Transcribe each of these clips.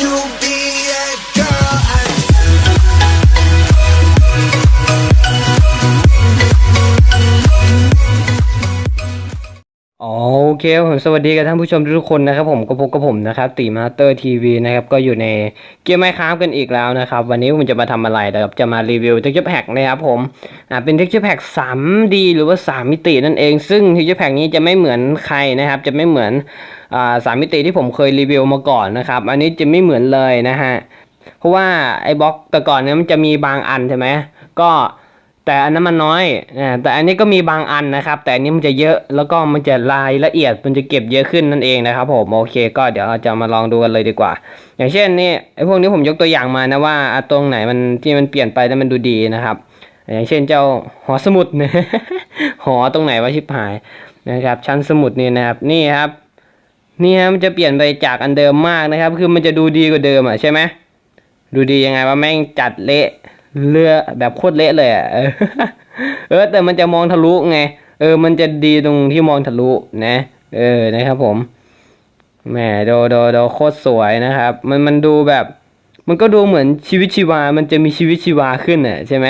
you be เคผมสวัสดีกับท่านผู้ชมทุกคนนะครับผมก็พบกับผมนะครับตีมาสเตอร์ทีวีนะครับก็อยู่ในเกมไมค้ากันอีกแล้วนะครับวันนี้ผมจะมาทำอะไรนะครับจะมารีวิวเท็กเจอร์แพ็กนะครับผมอ่าเป็นเท็กเจอร์แพ็ก 3D หรือว่า3มิตินั่นเอง ซึ่งเท็กเจอร์แพ็กนี้จะไม่เหมือนใครนะครับจะไม่เหมือนอ่าสามมิติที่ผมเคยรีวิวมาก่อนนะครับอันนี้จะไม่เหมือนเลยนะฮะเพราะว่าไอ้บล็อกแต่ก่อนเนี่ยมันจะมีบางอันใช่ไหมก็ แต่อันนั้นมันน้อยนะแต่อันนี้ก็มีบางอันนะครับ แต่อันนี้มันจะเยอะแล้วก็มันจะรายละเอียดมันจะเก็บเยอะขึ้นนั่นเองนะครับ ผมโอเค ก็เดี๋ยวเราจะมาลองดูกันเลยดีกว่า อย่างเช่นนี่ไอ้พวกนี้ผมยกตัวอย่างมานะว่าตรงไหนมันที่มันเปลี่ยนไปแล้วมันดูดีนะครับ อย่างเช่นเจ้าหอสมุดเนี่ยหอตรงไหนวะชิบหายนะครับ ชั้นสมุดนี่นะครับนี่ครับนี่ฮะมันจะเปลี่ยนไปจากอันเดิมมากนะครับ คือมันจะดูดีกว่าเดิมอะใช่ไหมดูดียังไงว่าแม่งจัดเละ เลือแบบโคตรเละเลยอะเออแต่มันจะมองทะลุไง เออ มันจะดีตรงที่มองทะลุนะ เออนะครับผมแหมโดโดโดโคตรสวยนะครับ มันมันดูแบบ มันก็ดูเหมือนชีวิตชีวา มันจะมีชีวิตชีวาขึ้นอะใช่ไหม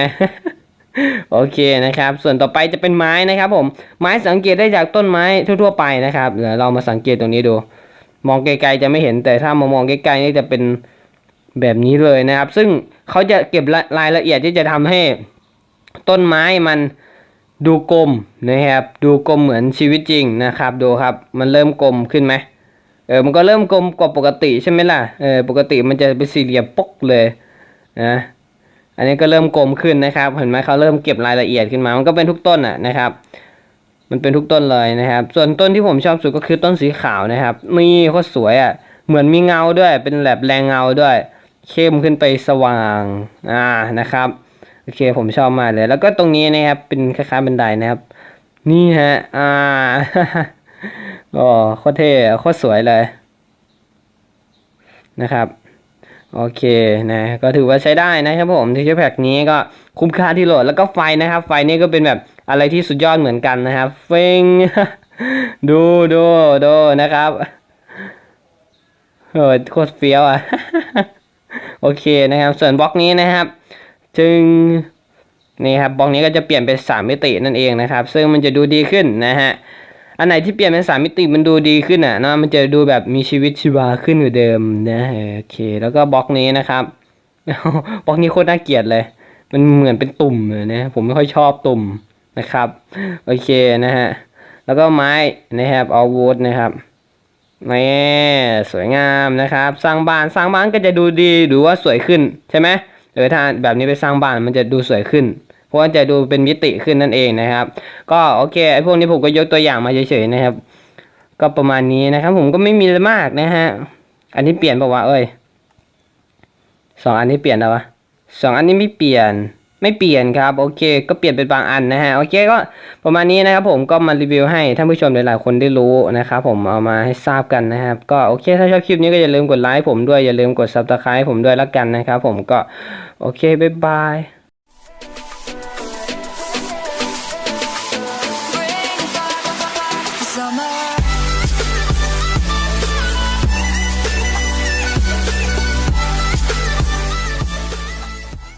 โอเคนะครับ ส่วนต่อไปจะเป็นไม้นะครับ ผม ไม้สังเกตได้จากต้นไม้ทั่วๆไปนะครับเดี๋ยวเรามาสังเกตตรงนี้ดู มองไกลๆจะไม่เห็นแต่ถ้ามามองใกล้ๆนี่จะเป็น แบบนี้เลยนะครับ ซึ่งเขาจะเก็บรายละเอียดที่จะทำให้ต้นไม้มันดูกลมนะครับ ดูกลมเหมือนชีวิตจริงนะครับ ดูครับมันเริ่มกลมขึ้นไหมเออมันก็เริ่มกลมกว่าปกติใช่ไหมล่ะเออปกติมันจะเป็นสี่เหลี่ยมปกเลยนะอันนี้ก็เริ่มกลมขึ้นนะครับ เห็นไหมเขาเริ่มเก็บรายละเอียดขึ้นมา มันก็เป็นทุกต้นอะนะครับ มันเป็นทุกต้นเลยนะครับ ส่วนต้นที่ผมชอบสุดก็คือต้นสีขาวนะครับนี่โคตรสวยอะเหมือนมีเงาด้วยเป็นแบบแรงเงาด้วย เข้มขึ้นไปสว่าง อ่านะครับ โอเคผมชอบมากเลย แล้วก็ตรงนี้นะครับ เป็นคล้ายๆบันไดนะครับ นี่ฮะ อ่าโอ้โคตรเท่โคตรสวยเลย นะครับ โอเคนะ ก็ถือว่าใช้ได้นะครับผมที่เชื้อแพ็กนี้ก็คุ้มค่าที่โหลด แล้วก็ไฟนะครับ ไฟนี่ก็เป็นแบบอะไรที่สุดยอดเหมือนกันนะครับ เฟ้งดูดูดูนะครับโอ้โคตรเฟี้ยวอะ โอเคนะครับ ส่วนบล็อกนี้นะครับ จึงนี่ครับบล็อกนี้ก็จะเปลี่ยนเป็นสามมิตินั่นเองนะครับ ซึ่งมันจะดูดีขึ้นนะฮะอันไหนที่เปลี่ยนเป็นสามมิติมันดูดีขึ้นอะนาะมันจะดูแบบมีชีวิตชีวาขึ้นกว่าเดิมนะโอเค แล้วก็บล็อกนี้นะครับบล็อกนี้โคตรน่าเกลียดเลย มันเหมือนเป็นตุ่มเลยนะผมไม่ค่อยชอบตุ่มนะครับ โอเคนะฮะแล้วก็ไม้นะครับเอาวูดนะครับ นี่สวยงามนะครับ สร้างบ้านสร้างบ้านก็จะดูดีหรือว่าสวยขึ้นใช่ไหมเออถ้าแบบนี้ไปสร้างบ้านมันจะดูสวยขึ้น เพราะว่าจะดูเป็นมิติขึ้นนั่นเองนะครับ ก็โอเคไอ้พวกนี้ผมก็ยกตัวอย่างมาเฉยๆนะครับ ก็ประมาณนี้นะครับ ผมก็ไม่มีอะไรมากนะฮะอันนี้เปลี่ยนปะวะเอ้ยสองอันนี้เปลี่ยนแล้ววะสองอันนี้ไม่เปลี่ยน ไม่เปลี่ยนครับโอเค ก็เปลี่ยนเป็นบางอันนะฮะโอเคก็ประมาณนี้นะครับผมก็มารีวิวให้ท่านผู้ชมหลายๆคนได้รู้นะครับผมเอามาให้ทราบกันนะครับก็โอเคถ้าชอบคลิปนี้ก็อย่าลืมกดไลค์ผมด้วยอย่าลืมกดซับสไคร b e ผมด้วยแล้วกันนะครับผมก็โอเคบ๊ายบาย